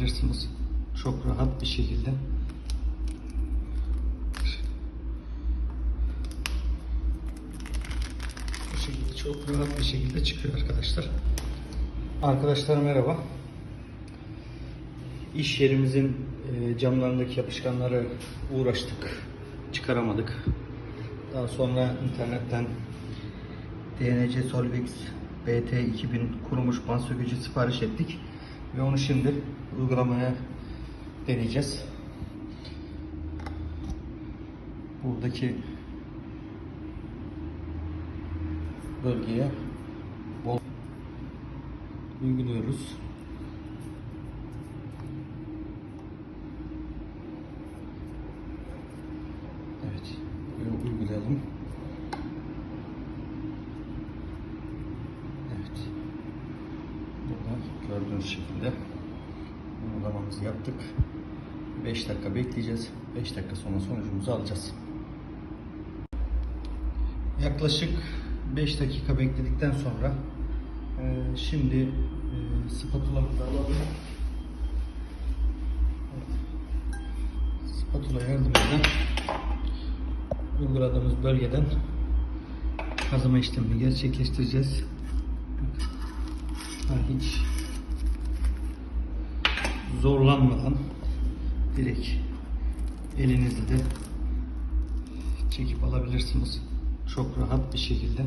Bilirsiniz çok rahat bir şekilde bu şekilde çok rahat bir şekilde çıkıyor arkadaşlar. Arkadaşlar merhaba. İş yerimizin e, camlarındaki yapışkanları uğraştık. Çıkaramadık. Daha sonra internetten DNC Solvex BT 2000 kurumuş ban sökücü sipariş ettik. Ve onu şimdi uygulamaya deneyeceğiz. Buradaki bölgeye bol uyguluyoruz. Evet, böyle uygulayalım. Evet. Burada gördüğünüz şekilde uygulamamızı yaptık. 5 dakika bekleyeceğiz. 5 dakika sonra sonucumuzu alacağız. Yaklaşık 5 dakika bekledikten sonra e, şimdi e, spatulamızı alalım. Spatula yardımıyla uyguladığımız bölgeden kazıma işlemini gerçekleştireceğiz. Ha, hiç zorlanmadan direkt elinizle de çekip alabilirsiniz. Çok rahat bir şekilde.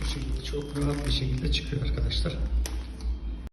Bu şekilde çok rahat bir şekilde çıkıyor arkadaşlar.